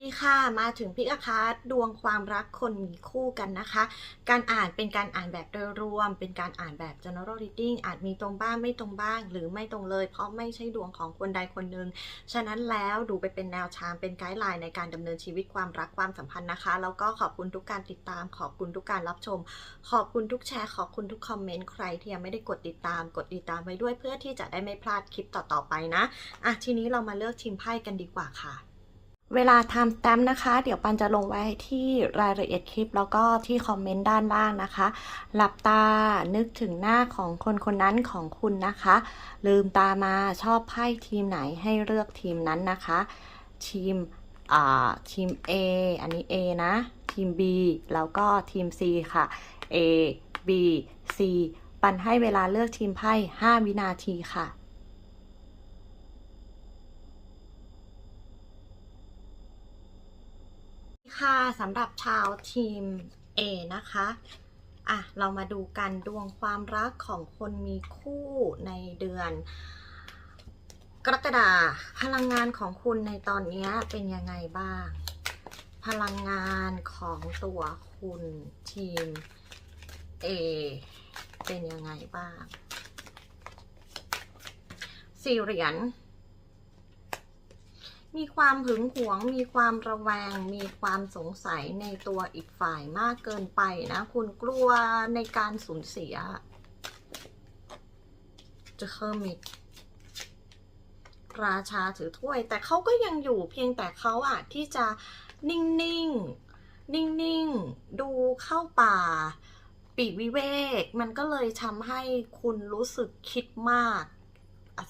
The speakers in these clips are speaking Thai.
สวัสดีค่ะมาถึงพิกอาคาร์ดวงความรักคนมีคู่กันนะคะ การอ่านเป็นการอ่านแบบโดยรวม เป็นการอ่านแบบ general reading อาจมีตรงบ้างไม่ตรงบ้าง หรือไม่ตรงเลย เพราะไม่ใช่ดวงของคนใดคนหนึ่งฉะนั้นแล้วดูไปเป็นแนวทางเป็นไกด์ไลน์ในการดำเนินชีวิตความรักความสัมพันธ์นะคะ แล้วก็ขอบคุณทุกการติดตาม ขอบคุณทุกการรับชม ขอบคุณทุกแชร์ขอบคุณทุกคอมเมนต์ใครที่ยังไม่ได้กดติดตาม กดติดตามไว้ด้วยเพื่อที่จะได้ไม่พลาดคลิปต่อๆไปนะอะทีนี้เรามาเลือกทีมไพ่กันดีกว่าค่ะ เวลาทำแต้มนะคะ เดี๋ยวปันจะลงไว้ที่รายละเอียดคลิป แล้วก็ที่คอมเมนต์ด้านล่างนะคะ หลับตานึกถึงหน้าของคนคนนั้นของคุณนะคะ ลืมตามาชอบไพ่ทีมไหนให้เลือกทีมนั้นนะคะ ทีมอ่าทีม A อันนี้ A นะ ทีม B แล้วก็ทีม C ค่ะ A B C ปันให้เวลาเลือกทีมไพ่ 5 วินาทีค่ะ ค่ะสำหรับชาวทีม A นะคะอะเรามาดูกันดวงความรักของคนมีคู่ในเดือน กรกฎาพลังงานของคุณในตอนนี้เป็นยังไงบ้าง พลังงานของตัวคุณทีม A เป็นยังไงบ้างสี่เหรียญ มีความหึงหวง มีความระแวง มีความสงสัยในตัวอีกฝ่ายมากเกินไปนะ คุณกลัวในการสูญเสียจะเคอร์มิดราชาถือถ้วย แต่เขาก็ยังอยู่เพียงแต่เขาอะที่จะนิ่งๆ นิ่งๆ ดูเข้าป่า ปีกวิเวก มันก็เลยทำให้คุณรู้สึกคิดมาก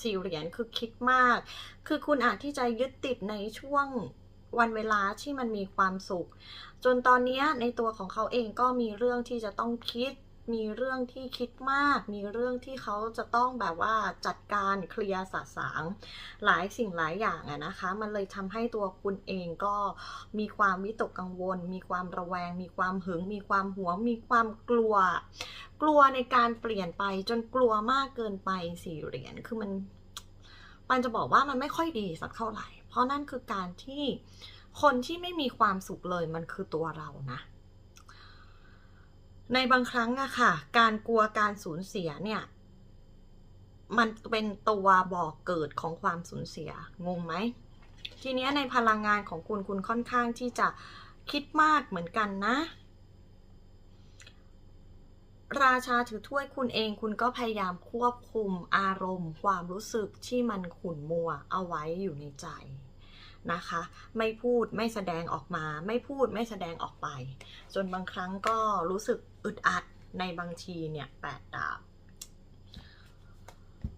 สี่เหรียญคือคิดมาก คือคุณอาจที่จะยึดติดในช่วงวันเวลาที่มันมีความสุข จนตอนนี้ในตัวของเขาเองก็มีเรื่องที่จะต้องคิด มีเรื่องที่คิดมาก มีเรื่องที่เขาจะต้องแบบว่าจัดการเคลียร์สะสางหลายสิ่งหลายอย่างอะนะคะ มันเลยทำให้ตัวคุณเองก็มีความวิตกกังวล มีความระแวง มีความหึง มีความหวง มีความกลัว กลัวในการเปลี่ยนไปจนกลัวมากเกินไปสี่เหรียญคือมันปันจะบอกว่ามันไม่ค่อยดีสักเท่าไหร่ เพราะนั่นคือการที่คนที่ไม่มีความสุขเลยมันคือตัวเรานะ ในบางครั้งอะค่ะ การกลัวการสูญเสียเนี่ย มันเป็นตัวบอกเกิดของความสูญเสีย งงไหม ทีเนี้ยในพลังงานของคุณคุณค่อนข้างที่จะคิดมากเหมือนกันนะ ราชาถือถ้วยคุณเองคุณก็พยายามควบคุมอารมณ์ ความรู้สึกที่มันขุ่นมัวเอาไว้อยู่ในใจ นะคะ ไม่พูดไม่แสดงออกมา ไม่พูดไม่แสดงออกไป จนบางครั้งก็รู้สึกอึดอัดในบางทีเนี่ยแปดดาบ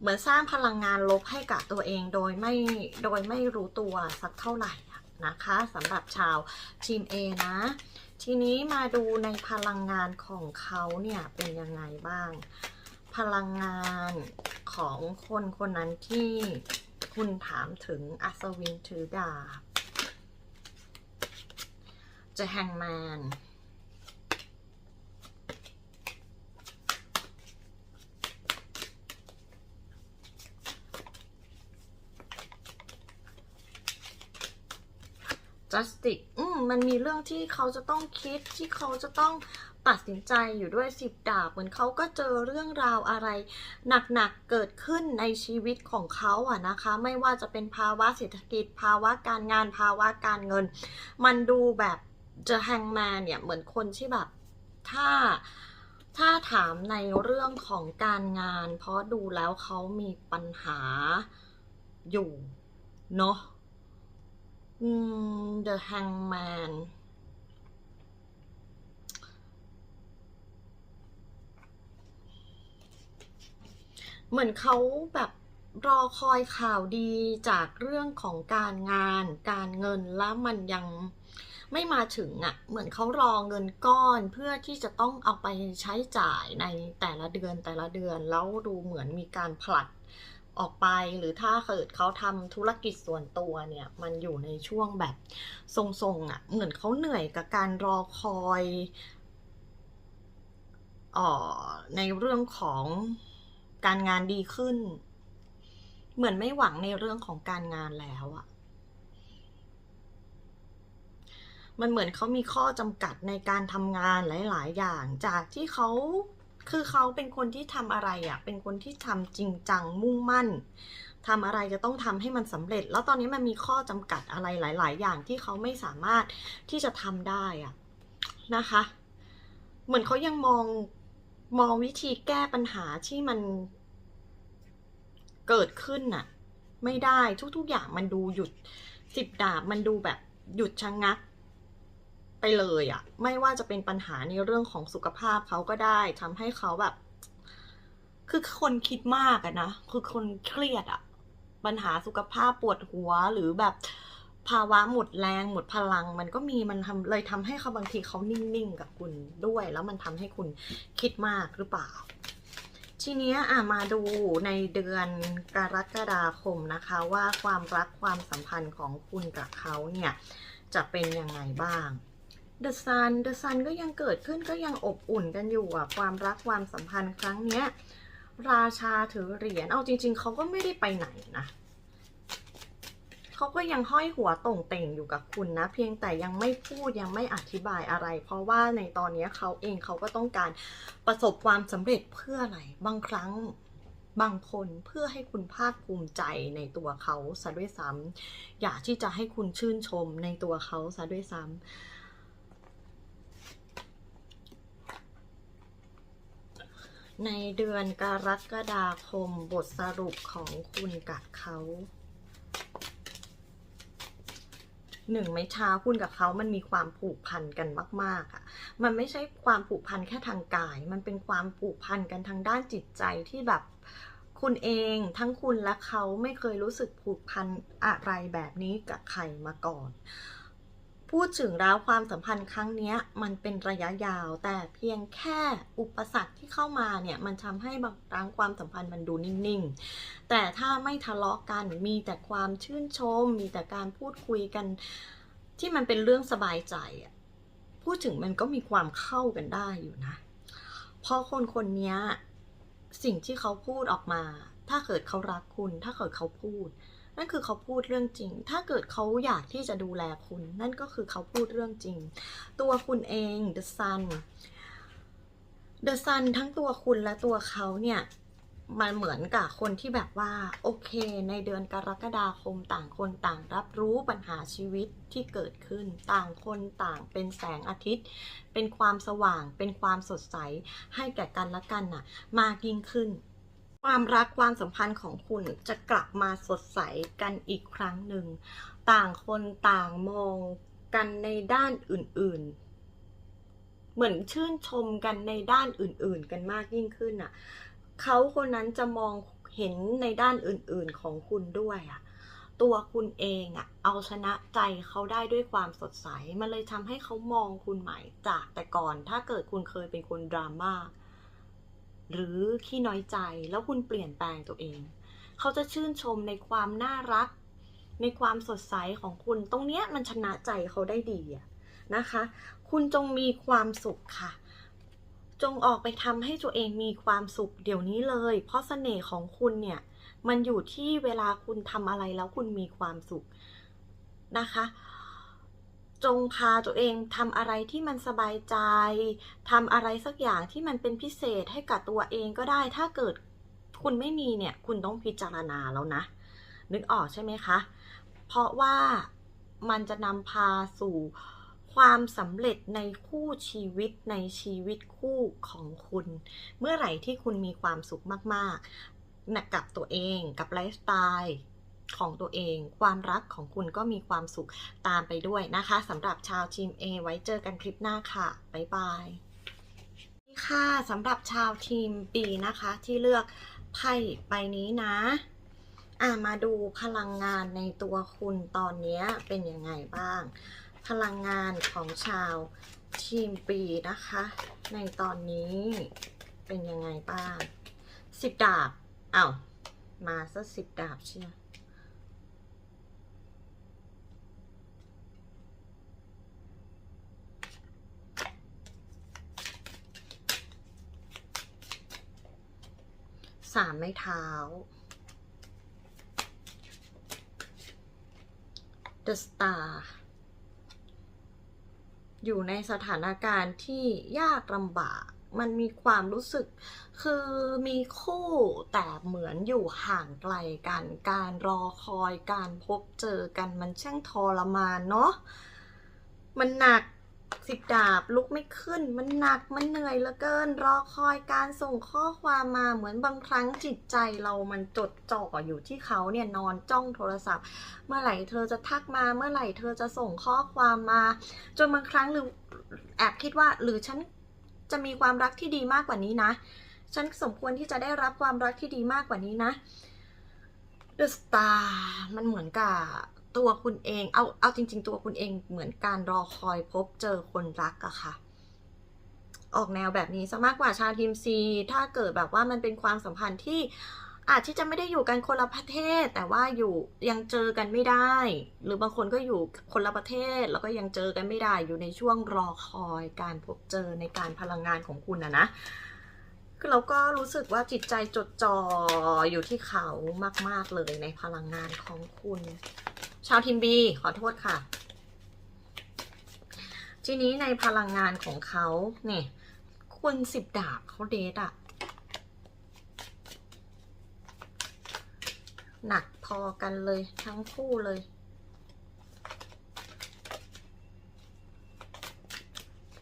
เหมือนสร้างพลังงานลบให้กับตัวเองโดยไม่โดยไม่รู้ตัวสักเท่าไหร่นะคะสำหรับชาวทีม A นะ ทีนี้มาดูในพลังงานของเขาเนี่ยเป็นยังไงบ้าง พลังงานของคนคนนั้นที่ คุณถามถึงอัศวินถือดาบจะแฮงแมน justice อืมมันมีเรื่องที่เขาจะต้องคิดที่เขาจะต้อง ตัดสินใจอยู่ด้วยสิบดาบ เหมือนเขาก็เจอเรื่องราวอะไร หนักๆเกิดขึ้นในชีวิตของเขาอะนะคะ ไม่ว่าจะเป็นภาวะเศรษฐกิจ ภาวะการงานภาวะการเงิน มันดูแบบจะแฮงแมนเนี่ยเหมือนคนที่แบบถ้าถ้าถามในเรื่องของการงาน เพราะดูแล้วเขามีปัญหาอยู่ เนาะ The Hangman เหมือนเขาแบบรอคอยข่าวดีจากเรื่องของการงาน การเงินแล้วมันยังไม่มาถึงอะ่ะ เหมือนเขารอเงินก้อนเพื่อที่จะต้องเอาไปใช้จ่ายในแต่ละเดือนแต่ละเดือน แล้วดูเหมือนมีการผลัดออกไปหรือถ้าเกิดเขาทำธุรกิจส่วนตัวเนี่ย มันอยู่ในช่วงแบบทรงๆอะ่ะ เหมือนเขาเหนื่อยกับการรอคอยอ่อในเรื่องของ การงานดีขึ้น เหมือนไม่หวังในเรื่องของการงานแล้วอะมันเหมือนเขามีข้อจำกัดในการทำงานหลาย ๆ อย่างจากที่เขาคือเขาเป็นคนที่ทำอะไรอะ่ะเป็นคนที่ทำจริงจังมุ่งมั่นทำอะไรจะต้องทำให้มันสำเร็จ แล้วตอนนี้มันมีข้อจำกัดอะไรหลาย ๆ อย่างที่เขาไม่สามารถที่จะทำได้อะนะคะ เหมือนเขายังมอง มองวิธีแก้ปัญหาที่มันเกิดขึ้นน่ะ ไม่ได้ทุกๆอย่างมันดูหยุดสิบดาบมันดูแบบหยุดชะงงัก ไปเลยอะไม่ว่าจะเป็นปัญหาในเรื่องของสุขภาพเขาก็ได้ทำให้เขาแบบ คือคนคิดมากอะนะ คือคนเครียดอะปัญหาสุขภาพปวดหัวหรือแบบ ภาวะหมดแรงหมดพลัง มันก็มีมันทำเลยทำให้เขาบางทีเขานิ่งๆกับคุณด้วย แล้วมันทำให้คุณคิดมากหรือเปล่า ทีนี้อะมาดูในเดือนกรกฎาคมนะคะ ว่าความรักความสัมพันธ์ของคุณกับเขาเนี่ย จะเป็นยังไงบ้าง The Sun The Sun ก็ยังเกิดขึ้นก็ยังอบอุ่นกันอยู่อะความรักความสัมพันธ์ครั้งเนี้ยราชาถือเหรียญเอาจริง ๆเขาก็ไม่ได้ไปไหนนะ เขาก็ยังห้อยหัวต่งเต่งอยู่กับคุณนะ เพียงแต่ยังไม่พูดยังไม่อธิบายอะไร เพราะว่าในตอนนี้เขาเองเขาก็ต้องการประสบความสำเร็จเพื่ออะไร บางครั้งบางคนเพื่อให้คุณภาคภูมิใจในตัวเขาซะด้วยซ้ำอยากที่จะให้คุณชื่นชมในตัวเขาซะด้วยซ้ำในเดือนกรกฎาคมบทสรุปของคุณกับเขา หนึ่งไม่ช้าคุณกับเขามันมีความผูกพันกันมากๆอะมันไม่ใช่ความผูกพันแค่ทางกาย มันเป็นความผูกพันกันทางด้านจิตใจที่แบบคุณเองทั้งคุณและเขาไม่เคยรู้สึกผูกพันอะไรแบบนี้กับใครมาก่อน พูดถึงแล้วความสัมพันธ์ครั้งนี้มันเป็นระยะยาว แต่เพียงแค่อุปสรรคที่เข้ามาเนี่ยมันทำให้บางครั้งความสัมพันธ์มันดูนิ่งๆ แต่ถ้าไม่ทะเลาะกันมีแต่ความชื่นชม มีแต่การพูดคุยกันที่มันเป็นเรื่องสบายใจพูดถึงมันก็มีความเข้ากันได้อยู่นะ เพราะคนคนนี้สิ่งที่เขาพูดออกมา ถ้าเกิดเขารักคุณ ถ้าเกิดเขาพูด นั่นคือเขาพูดเรื่องจริง ถ้าเกิดเขาอยากที่จะดูแลคุณ นั่นก็คือเขาพูดเรื่องจริง ตัวคุณเอง The Sun The Sun ทั้งตัวคุณและตัวเขาเนี่ยมันเหมือนกับคนที่แบบว่า โอเค ในเดือนกรกฎาคมต่างคนต่างรับรู้ปัญหาชีวิตที่เกิดขึ้น ต่างคนต่างเป็นแสงอาทิตย์ เป็นความสว่าง เป็นความสดใสให้แก่กันและกันน่ะ มากยิ่งขึ้น ความรักความสัมพันธ์ของคุณจะกลับมาสดใสกันอีกครั้งหนึ่ง ต่างคนต่างมองกันในด้านอื่นๆ เหมือนชื่นชมกันในด้านอื่นๆ กันมากยิ่งขึ้นอะเขาคนนั้นจะมองเห็นในด้านอื่นๆของคุณด้วยอะตัวคุณเองอะเอาชนะใจเขาได้ด้วยความสดใส มันเลยทำให้เขามองคุณใหม่จากแต่ก่อนถ้าเกิดคุณเคยเป็นคนดราม่า หรือขี้น้อยใจแล้วคุณเปลี่ยนแปลงตัวเอง เขาจะชื่นชมในความน่ารัก ในความสดใสของคุณตรงเนี้ยมันชนะใจเขาได้ดีนะคะ คุณจงมีความสุขค่ะ จงออกไปทำให้ตัวเองมีความสุขเดี๋ยวนี้เลย เพราะเสน่ห์ของคุณเนี่ยมันอยู่ที่เวลาคุณทำอะไรแล้วคุณมีความสุขนะคะ จงพาตัวเองทำอะไรที่มันสบายใจทำอะไรสักอย่างที่มันเป็นพิเศษให้กับตัวเองก็ได้ ถ้าเกิดคุณไม่มีเนี่ย คุณต้องพิจารณาแล้วนะ นึกออกใช่ไหมคะ เพราะว่ามันจะนำพาสู่ความสำเร็จในคู่ชีวิตในชีวิตคู่ของคุณ เมื่อไหร่ที่คุณมีความสุขมากๆนะกับตัวเองกับไลฟ์สไตล์ ของตัวเอง ความรักของคุณก็มีความสุขตามไปด้วยนะคะสำหรับชาวทีม A ไว้เจอกันคลิปหน้าค่ะ บ๊ายบายนี่ค่ะสำหรับชาวทีม B นะคะ ที่เลือกไพ่ใบนี้นะอ่ามาดูพลังงานในตัวคุณตอนนี้เป็นยังไงบ้าง พลังงานของชาวทีม B นะคะ ในตอนนี้เป็นยังไงบ้างสิบดาบอ้าวมาซะสิบดาบเชียว สามไม้เท้า The Star อยู่ในสถานการณ์ที่ยากลำบาก มันมีความรู้สึก คือมีคู่แต่เหมือนอยู่ห่างไกลกัน การรอคอยการพบเจอกันมันช่างทรมานเนาะ มันหนัก สิบดาบลุกไม่ขึ้น มันหนักมันเหนื่อยเหลือเกิน รอคอยการส่งข้อความมาเหมือนบางครั้งจิตใจเรามันจดจ่ออยู่ที่เขาเนี่ยนอนจ้องโทรศัพท์ เมื่อไหร่เธอจะทักมา เมื่อไหร่เธอจะส่งข้อความมา จนบางครั้งหรือแอบคิดว่า หรือฉันจะมีความรักที่ดีมากกว่านี้นะ ฉันสมควรที่จะได้รับความรักที่ดีมากกว่านี้นะ The Star มันเหมือนกับ ตัวคุณเองเอาเอาจริง ๆ ตัวคุณเองเหมือนการรอคอยพบเจอคนรักอะค่ะ ออกแนวแบบนี้ซะมากกว่าชาทีมซี ถ้าเกิดแบบว่ามันเป็นความสัมพันธ์ที่อาจที่จะไม่ได้อยู่กันคนละประเทศ แต่ว่าอยู่ยังเจอกันไม่ได้ หรือบางคนก็อยู่คนละประเทศแล้วก็ยังเจอกันไม่ได้อยู่ในช่วงรอคอยการพบเจอในการพลังงานของคุณนะนะคือเราก็รู้สึกว่าจิตใจจดจ่ออยู่ที่เขามาก ๆ เลยในพลังงานของคุณ ชาวทีมบีขอโทษค่ะ ทีนี้ในพลังงานของเขาเนี่ยคุณสิบดาบเขาเดทอะหนักพอกันเลยทั้งคู่เลย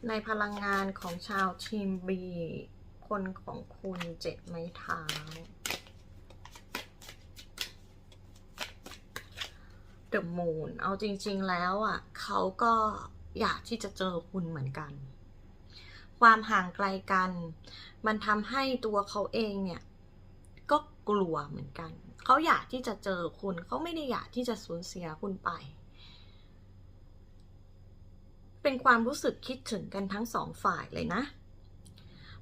ในพลังงานของชาวทีมบี คนของคุณเจ็ดไม้เท้า เดอะมูนเอาจริง ๆ แล้วอะเขาก็อยากที่จะเจอคุณเหมือนกัน ความห่างไกลกัน มันทำให้ตัวเขาเองเนี่ย ก็กลัวเหมือนกัน เขาอยากที่จะเจอคุณ เขาไม่ได้อยากที่จะสูญเสียคุณไป เป็นความรู้สึกคิดถึงกันทั้งสองฝ่ายเลยนะ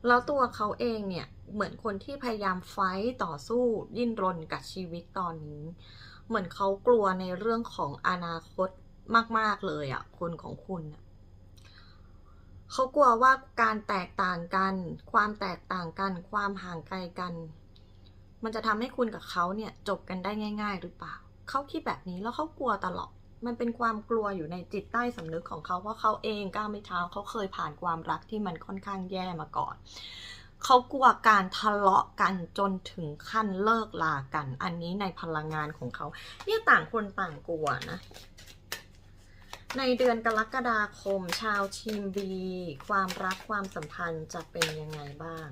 แล้วตัวเขาเองเนี่ย เหมือนคนที่พยายามไฟต์ต่อสู้ดิ้นรนกับชีวิตตอนนี้ เหมือนเขากลัวในเรื่องของอนาคตมาก ๆ เลยอะ่ะคนของคุณเขากลัวว่าการแตกต่างกัน ความแตกต่างกัน ความห่างไกลกัน มันจะทำให้คุณกับเขาเนี่ยจบกันได้ง่าย ๆ หรือเปล่าเขาคิดแบบนี้แล้วเขากลัวตลอดมันเป็นความกลัวอยู่ในจิตใต้สำนึกของเขาเพราะเขาเองก้าวไม่เท้าเขาเคยผ่านความรักที่มันค่อนข้างแย่มาก่อน เขากลัวการทะเลาะกันจนถึงขั้นเลิกลากัน อันนี้ในพลังงานของเขา เนี่ยต่างคนต่างกลัวนะ ในเดือนกรกฎาคมชาวทีมบี ความรักความสัมพันธ์จะเป็นยังไงบ้าง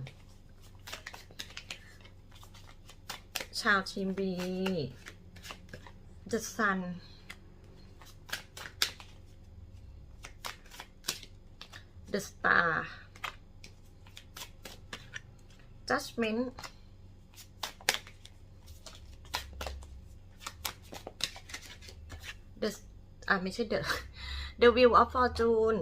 ชาวทีมบี The Sun The Star Judgment The อะไม่ใช่ The The Wheel of Fortune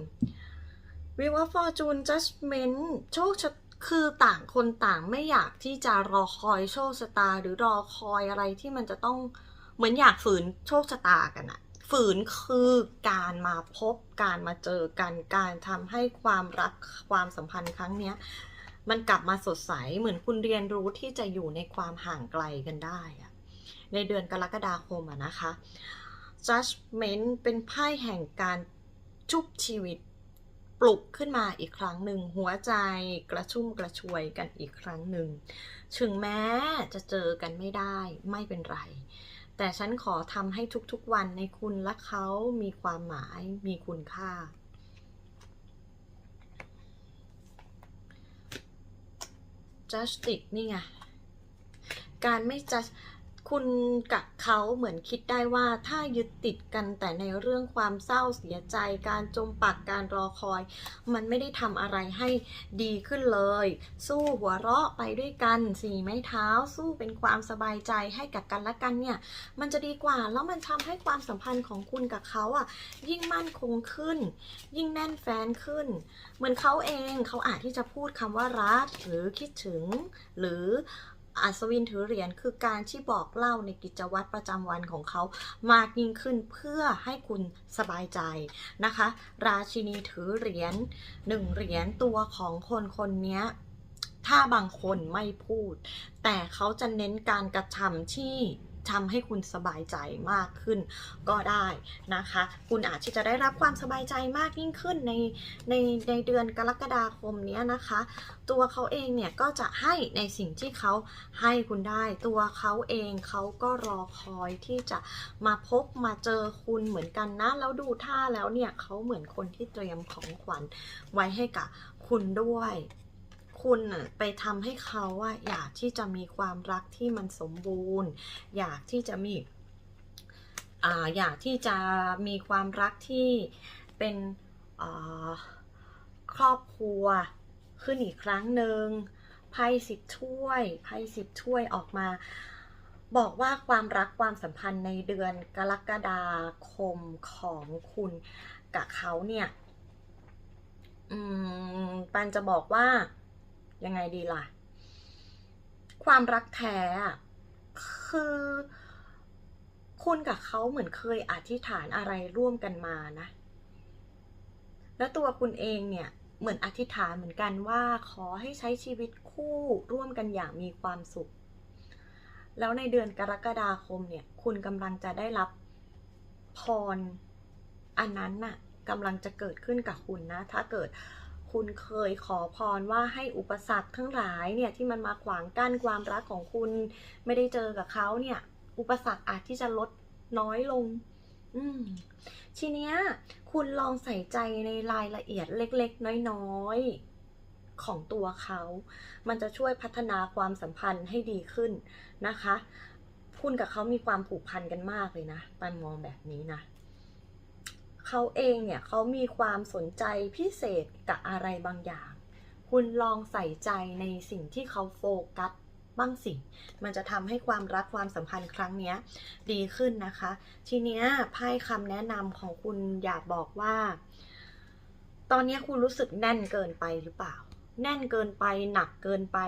Wheel of Fortune Judgment โชคชะคือต่างคนต่างไม่อยากที่จะรอคอยโชคชะตา หรือรอคอยอะไรที่มันจะต้องเหมือนอยากฝืนโชคชะตากันอะฝืนคือการมาพบการมาเจอกันการทำให้ความรักความสัมพันธ์ครั้งเนี้ย มันกลับมาสดใสเหมือนคุณเรียนรู้ที่จะอยู่ในความห่างไกลกันได้อะในเดือนกรกฎาคมอะนะคะ Judgment เป็นไพ่แห่งการชุบชีวิตปลุกขึ้นมาอีกครั้งหนึ่ง หัวใจกระชุ่มกระชวยกันอีกครั้งหนึ่ง ถึงแม้จะเจอกันไม่ได้ไม่เป็นไร แต่ฉันขอทำให้ทุกๆวันในคุณและเขามีความหมายมีคุณค่า justice นี่ไง การไม่ judge คุณกับเขาเหมือนคิดได้ว่าถ้ายึดติดกันแต่ในเรื่องความเศร้าเสียใจ การจมปักการรอคอย มันไม่ได้ทำอะไรให้ดีขึ้นเลย สู้หัวเราะไปด้วยกันสี่ไม้เท้า สู้เป็นความสบายใจให้กับกันและกันเนี่ยมันจะดีกว่าแล้วมันทำให้ความสัมพันธ์ของคุณกับเขาอะยิ่งมั่นคงขึ้น ยิ่งแน่นแฟนขึ้น เหมือนเขาเองเขาอาจที่จะพูดคำว่ารักหรือคิดถึงหรือ อัศวินถือเหรียญคือการที่บอกเล่าในกิจวัตรประจำวันของเขามากยิ่งขึ้นเพื่อให้คุณสบายใจนะคะ ราชินีถือเหรียญหนึ่งเหรียญตัวของคนคนนี้ถ้าบางคนไม่พูด แต่เขาจะเน้นการกระทำที่ ทำให้คุณสบายใจมากขึ้นก็ได้นะคะ คุณอาจจะได้รับความสบายใจมากยิ่งขึ้นในในในเดือนกรกฎาคมนี้นะคะ ตัวเขาเองเนี่ยก็จะให้ในสิ่งที่เขาให้คุณได้ ตัวเขาเองเขาก็รอคอยที่จะมาพบมาเจอคุณเหมือนกันนะแล้วดูท่าแล้วเนี่ยเขาเหมือนคนที่เตรียมของขวัญไว้ให้กับคุณด้วย คุณน่ะไปทำให้เขาอะอยากที่จะมีความรักที่มันสมบูรณ์ อยากที่จะมีอ่าอยากที่จะมีความรักที่เป็นครอบครัวขึ้นอีกครั้งหนึ่งไพ่สิบถ้วยไพ่สิบถ้วยออกมา บอกว่าความรักความสัมพันธ์ในเดือนกรกฎาคมของคุณกับเขาเนี่ย อืมปันจะบอกว่า ยังไงดีล่ะ ความรักแท้คือคุณกับเขาเหมือนเคยอธิษฐานอะไรร่วมกันมานะ แล้วตัวคุณเองเนี่ยเหมือนอธิษฐานเหมือนกันว่าขอให้ใช้ชีวิตคู่ร่วมกันอย่างมีความสุข แล้วในเดือนกรกฎาคมเนี่ย คุณกำลังจะได้รับพรอันนั้นน่ะกำลังจะเกิดขึ้นกับคุณนะ ถ้าเกิด คุณเคยขอพรว่าให้อุปสรรคทั้งหลายเนี่ยที่มันมาขวางกั้นความรักของคุณ ไม่ได้เจอกับเขาเนี่ย อุปสรรคอาจที่จะลดน้อยลง อืมทีเนี้ย คุณลองใส่ใจในรายละเอียดเล็ก ๆ น้อยๆ ของตัวเขา มันจะช่วยพัฒนาความสัมพันธ์ให้ดีขึ้นนะคะ คุณกับเขามีความผูกพันกันมากเลยนะปันมองแบบนี้นะ เขาเองเนี่ยเขามีความสนใจพิเศษกับอะไรบางอย่าง คุณลองใส่ใจในสิ่งที่เขาโฟกัสบ้างสิมันจะทำให้ความรักความสัมพันธ์ครั้งนี้ดีขึ้นนะคะ ทีเนี้ยไพ่คำแนะนำของคุณอยากบอกว่า ตอนนี้คุณรู้สึกแน่นเกินไปหรือเปล่า แน่นเกินไปหนักเกินไป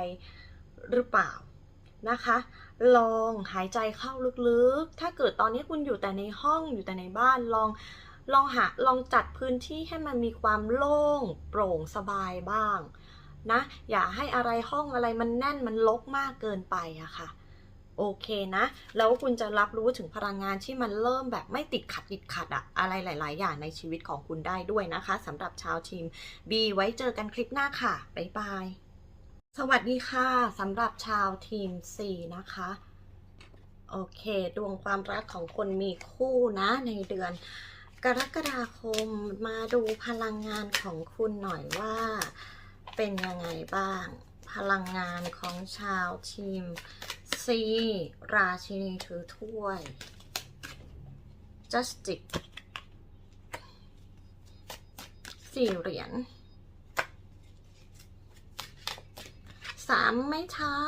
หรือเปล่านะคะ ลองหายใจเข้าลึกๆ ถ้าเกิดตอนนี้คุณอยู่แต่ในห้องอยู่แต่ในบ้านลอง ลองหาลองจัดพื้นที่ให้มันมีความโล่งโปร่งสบายบ้างนะอย่าให้อะไรห้องอะไรมันแน่นมันลกมากเกินไปอะค่ะโอเคนะ แล้วคุณจะรับรู้ถึงพลังงานที่มันเริ่มแบบไม่ติดขัดติดขัดอะอะไรหลาย ๆ อย่างในชีวิตของคุณได้ด้วยนะคะสำหรับชาวทีม B ไว้เจอกันคลิปหน้าค่ะ บ๊ายบาย สวัสดีค่ะสำหรับชาวทีม C นะคะ โอเค ดวงความรักของคนมีคู่นะในเดือน กรกฎาคมมาดูพลังงานของคุณหน่อยว่า เป็นยังไงบ้าง พลังงานของชาวทีม C ราชินีถือถ้วย Justice สี่เหรียญสามไม้เท้า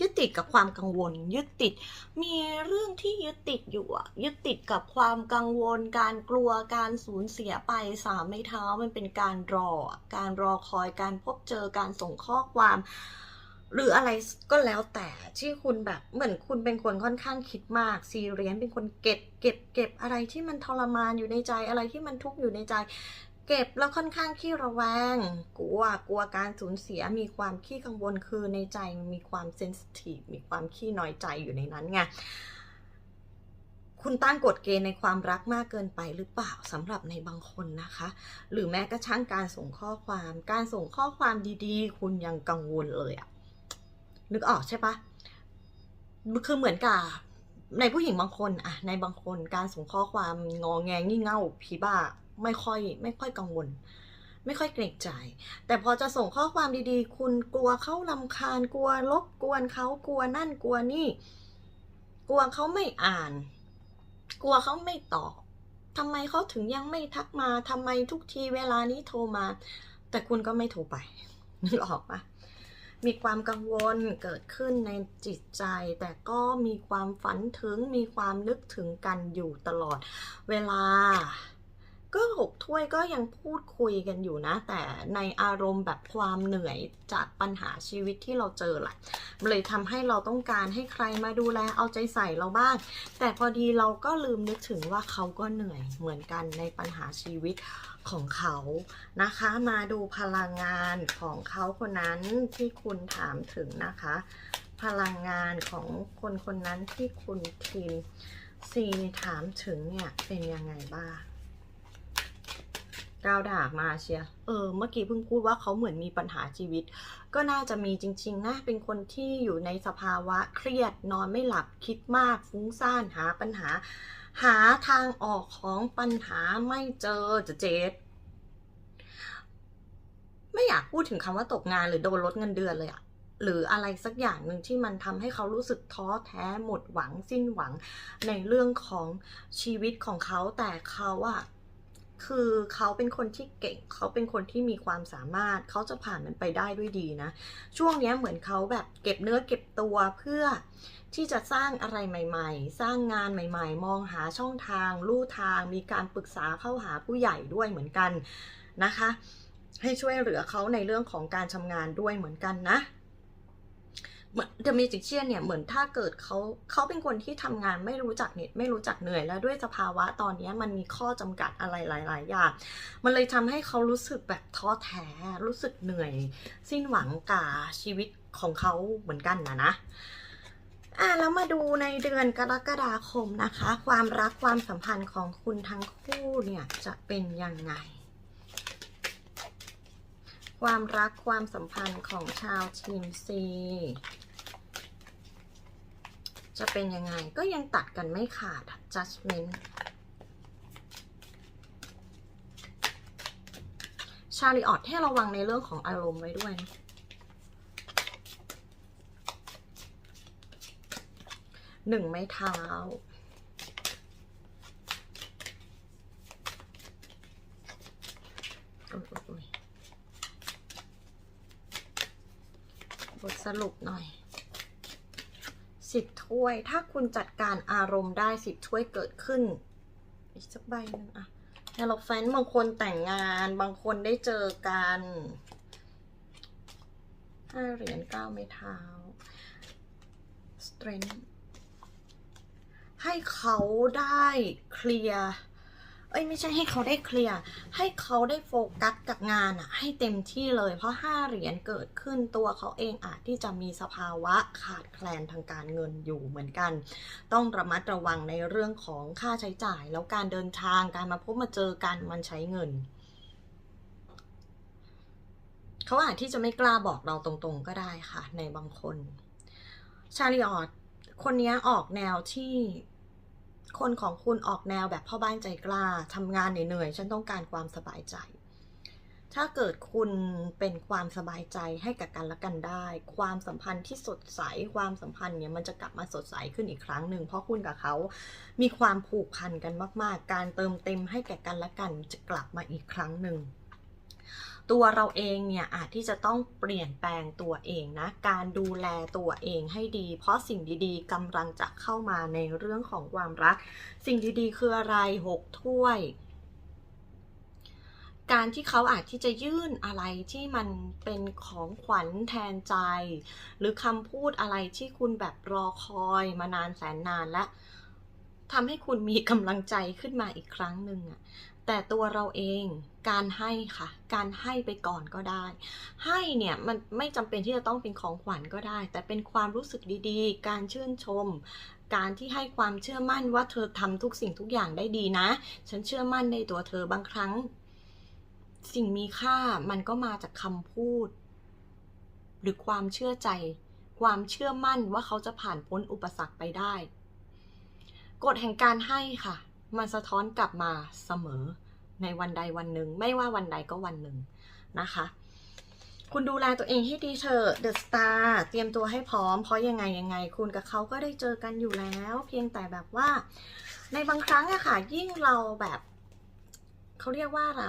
ยึดติดกับความกังวล ยึดติด มีเรื่องที่ยึดติดอยู่อะยึดติดกับความกังวล การกลัวการสูญเสียไปสามไม้เท้ามันเป็นการรอ การรอคอยการพบเจอการส่งข้อความ หรืออะไรก็แล้วแต่ที่คุณแบบเหมือนคุณเป็นคนค่อนข้างคิดมากซีเรียสเป็นคนเก็บเก็บเก็บอะไรที่มันทรมานอยู่ในใจอะไรที่มันทุกข์อยู่ในใจ เก็บแล้วค่อนข้างขี้ระแวง กลัว กลัวการสูญเสีย มีความขี้กังวล คือในใจมีความเซนซิทีฟ มีความขี้น้อยใจอยู่ในนั้นไง คุณตั้งกฎเกณฑ์ในความรักมากเกินไปหรือเปล่าสำหรับในบางคนนะคะ หรือแม้กระทั่งการส่งข้อความ การส่งข้อความดีๆ คุณยังกังวลเลยอะนึกออกใช่ปะคือเหมือนกับในผู้หญิงบางคนอะในบางคนการส่งข้อความงอแงงี่เง่าผีบ้า ไม่ค่อยไม่ค่อยกังวล ไม่ค่อยเกรงใจ แต่พอจะส่งข้อความดีๆ คุณกลัวเขาลำคาญกลัวรบกวนเขากลัวนั่นกลัวนี่ กลัวเขาไม่อ่าน กลัวเขาไม่ตอบทำไมเขาถึงยังไม่ทักมาทำไมทุกทีเวลานี้โทรมา แต่คุณก็ไม่โทรไปนึกออกปะมีความกังวลเกิดขึ้นในจิตใจ แต่ก็มีความฝันถึงมีความนึกถึงกันอยู่ตลอดเวลา ก็หกถ้วยก็ยังพูดคุยกันอยู่นะ แต่ในอารมณ์แบบความเหนื่อยจากปัญหาชีวิตที่เราเจอแหละเลยทำให้เราต้องการให้ใครมาดูแลเอาใจใส่เราบ้าง แต่พอดีเราก็ลืมนึกถึงว่าเขาก็เหนื่อยเหมือนกันในปัญหาชีวิตของเขานะคะ มาดูพลังงานของเขาคนนั้นที่คุณถามถึงนะคะ พลังงานของคนคนนั้นที่คุณทีมซีถามถึงเนี่ยเป็นยังไงบ้าง ก้าวดาบมาเชียเออ เมื่อกี้เพิ่งพูดว่าเขาเหมือนมีปัญหาชีวิต ก็น่าจะมีจริง ๆ นะ เป็นคนที่อยู่ในสภาวะเครียด นอนไม่หลับ คิดมาก ฟุ้งซ่าน หาปัญหา หาทางออกของปัญหาไม่เจอจะเจ็ดไม่อยากพูดถึงคำว่าตกงานหรือโดนลดเงินเดือนเลยอะหรืออะไรสักอย่างหนึ่งที่มันทำให้เขารู้สึกท้อแท้หมดหวังสิ้นหวังในเรื่องของชีวิตของเขาแต่เขาอะ คือเขาเป็นคนที่เก่ง เขาเป็นคนที่มีความสามารถ เขาจะผ่านมันไปได้ด้วยดีนะ ช่วงนี้เหมือนเขาแบบเก็บเนื้อเก็บตัวเพื่อที่จะสร้างอะไรใหม่ ๆ สร้างงานใหม่ ๆ มองหาช่องทาง ลู่ทาง มีการปรึกษาเข้าหาผู้ใหญ่ด้วยเหมือนกันนะคะ ให้ช่วยเหลือเขาในเรื่องของการทำงานด้วยเหมือนกันนะ เหมือนเดมิจิเชียนเนี่ยเหมือนถ้าเกิดเขาเขาเป็นคนที่ทำงานไม่รู้จักเหน็ดไม่รู้จักเหนื่อยแล้วด้วยสภาวะตอนนี้มันมีข้อจำกัดอะไรหลาย ๆ อย่าง มันเลยทำให้เขารู้สึกแบบท้อแท้รู้สึกเหนื่อย สิ้นหวังกับชีวิตของเขาเหมือนกันนะนะอะแล้วมาดูในเดือนกรกฎาคมนะคะ ความรักความสัมพันธ์ของคุณทั้งคู่เนี่ยจะเป็นยังไง ความรักความสัมพันธ์ของชาวทีมซีจะเป็นยังไงก็ยังตัดกันไม่ขาด judgment ชาลิออตให้ระวังในเรื่องของอารมณ์ไว้ด้วยนะหนึ่งไม้เท้า โอ้ยโอ้ยโอ้ย บทสรุปหน่อยสิบถ้วย ถ้าคุณจัดการอารมณ์ได้สิบถ้วยเกิดขึ้น อีกสักใบหนึ่งอะแฮลแฟนบางคนแต่งงาน บางคนได้เจอกันห้าเหรียญเก้าไม้เท้า strength ให้เขาได้เคลียร์ เอ้ยไม่ใช่ให้เขาได้เคลียร์ให้เขาได้โฟกัสกับงานอะให้เต็มที่เลย เพราะห้าเหรียญเกิดขึ้นตัวเขาเองอาจที่จะมีสภาวะขาดแคลนทางการเงินอยู่เหมือนกัน ต้องระมัดระวังในเรื่องของค่าใช้จ่าย แล้วการเดินทางการมาพบมาเจอกันมันใช้เงินเขาอาจที่จะไม่กล้าบอกเราตรงๆก็ได้ค่ะ ในบางคน ชาลิออตคนนี้ออกแนวที่ คนของคุณออกแนวแบบพ่อบ้านใจกล้าทำงานเหนื่อยๆ ฉันต้องการความสบายใจ ถ้าเกิดคุณเป็นความสบายใจให้กับกันและกันได้ ความสัมพันธ์ที่สดใส ความสัมพันธ์เนี่ยมันจะกลับมาสดใสขึ้นอีกครั้งหนึ่ง เพราะคุณกับเขา มีความผูกพันกันมาก ๆ การเติมเต็มให้แก่กันและกันจะกลับมาอีกครั้งหนึ่ง ตัวเราเองเนี่ยอาจที่จะต้องเปลี่ยนแปลงตัวเองนะ การดูแลตัวเองให้ดี เพราะสิ่งดีๆกำลังจะเข้ามาในเรื่องของความรัก สิ่งดีๆคืออะไรหกถ้วย การที่เขาอาจที่จะยื่นอะไรที่มันเป็นของขวัญแทนใจ หรือคำพูดอะไรที่คุณแบบรอคอยมานานแสนนานและทำให้คุณมีกำลังใจขึ้นมาอีกครั้งหนึ่งอะแต่ตัวเราเอง การให้ค่ะ การให้ไปก่อนก็ได้ ให้เนี่ยมันไม่จำเป็นที่จะต้องเป็นของขวัญก็ได้ แต่เป็นความรู้สึกดีๆ การชื่นชม การที่ให้ความเชื่อมั่นว่าเธอทำทุกสิ่งทุกอย่างได้ดีนะ ฉันเชื่อมั่นในตัวเธอบางครั้ง สิ่งมีค่ามันก็มาจากคำพูด หรือความเชื่อใจ ความเชื่อมั่นว่าเขาจะผ่านพ้นอุปสรรคไปได้กฎแห่งการให้ค่ะ มันสะท้อนกลับมาเสมอ ในวันใดวันหนึ่ง ไม่ว่าวันใดก็วันหนึ่งนะคะ คุณดูแลตัวเองให้ดีเถอะเดอะสตาร์เตรียมตัวให้พร้อม เพราะยังไงยังไง คุณกับเขาก็ได้เจอกันอยู่แล้ว เพียงแต่แบบว่า ในบางครั้งอะค่ะ ยิ่งเราแบบเขาเรียกว่าอะไร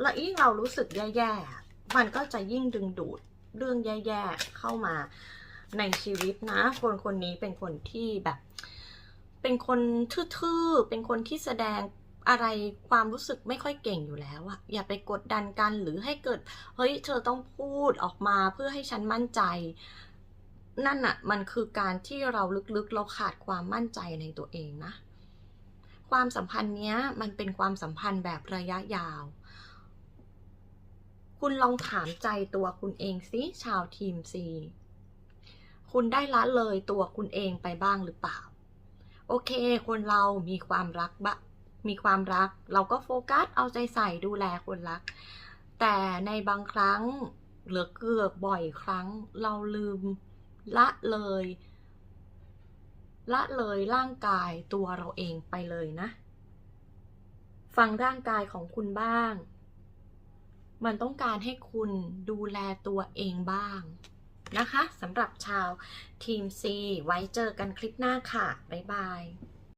และยิ่งเรารู้สึกแย่ๆ มันก็จะยิ่งดึงดูดเรื่องแย่ๆ เข้ามาในชีวิตนะ คนคนนี้เป็นคนที่แบบ เป็นคนทื่อๆ เป็นคนที่แสดง อะไรความรู้สึกไม่ค่อยเก่งอยู่แล้วอะอย่าไปกดดันกันหรือให้เกิด เฮ้ย เธอต้องพูดออกมาเพื่อให้ฉันมั่นใจ นั่นอะมันคือการที่เราลึกๆ เราขาดความมั่นใจในตัวเองนะ ความสัมพันธ์เนี้ยมันเป็นความสัมพันธ์แบบระยะยาว คุณลองถามใจตัวคุณเองสิชาวทีมซีคุณได้ละเลยตัวคุณเองไปบ้างหรือเปล่า โอเค คนเรามีความรักบะ มีความรัก เราก็โฟกัสเอาใจใส่ดูแลคนรัก แต่ในบางครั้งหรือเกือบบ่อยครั้ง เราลืมละเลย ละเลยร่างกายตัวเราเองไปเลยนะ ฟังร่างกายของคุณบ้าง มันต้องการให้คุณดูแลตัวเองบ้างนะคะสำหรับชาวทีม C ไว้เจอกันคลิปหน้าค่ะ บ๊ายบาย